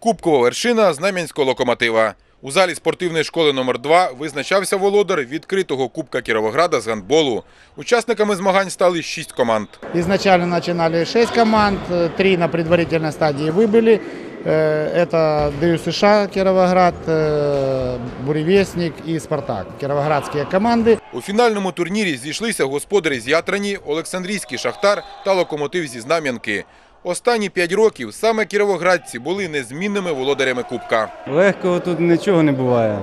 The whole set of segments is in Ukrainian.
Кубкова вершина знам'янського локомотива. У залі спортивної школи номер 2 визначався володар відкритого Кубка Кіровограда з гандболу. Учасниками змагань стали шість команд. Изначально начинали 6 команд, 3 на предварительной стадии выбыли. Э, Это ДЮ США Кировоград, э, Буревестник и Спартак. Кировоградские команды. У фінальному турнірі зійшлися господарі з Ятрані, Олександрійський Шахтар та локомотив зі Знам'янки. Останні п'ять років саме кіровоградці були незмінними володарями Кубка. Легкого тут нічого не буває.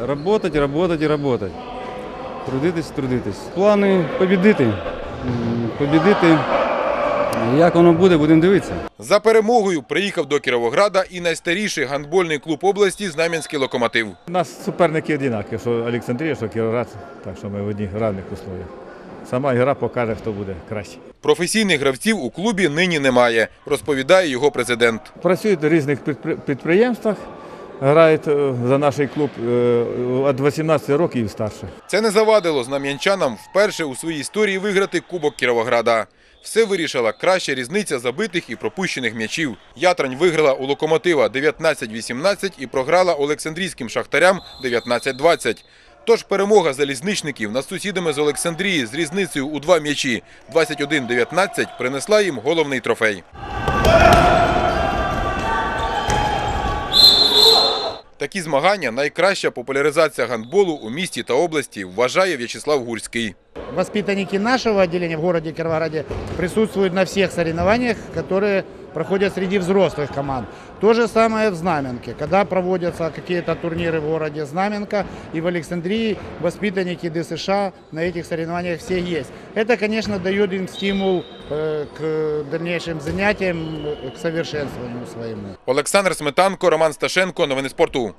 Е, Работать, работать і работать. Трудитись, трудитись. Плани побідити. Побідити. Як воно буде, будемо дивитися. За перемогою приїхав до Кіровограда і найстаріший гандбольний клуб області Знам'янський локомотив. У нас суперники одинакові, що Олександрія, що Кіровоград, так що ми в одних равних условиях. Сама гра покаже, хто буде краще. Професійних гравців у клубі нині немає, розповідає його президент. Працюють в різних підприємствах, грають е, за наш клуб е, від 18 років і старше. Це не завадило знам'янчанам вперше у своїй історії виграти Кубок Кіровограда. Все вирішила краща різниця забитих і пропущених м'ячів. Ятрань виграла у локомотива 19-18 і програла Олександрійським шахтарям 19-20. Тож перемога залізничників над сусідами з Олександрії з різницею у два м'ячі 21-19 принесла їм головний трофей. Такі змагання найкраща популяризація гандболу у місті та області, вважає В'ячеслав Гурський. Воспитанники нашего отделения в городе Кировограде присутствуют на всех соревнованиях, которые проходят среди взрослых команд. То же самое в Знаменке. Когда проводятся какие-то турниры в городе Знаменка и в Александрии, воспитанники ДСШ на этих соревнованиях все есть. Это, конечно, дает им стимул э, к дальнейшим занятиям, э, к совершенствованию своему. Олександр Сметанко, Роман Сташенко. Новини спорту.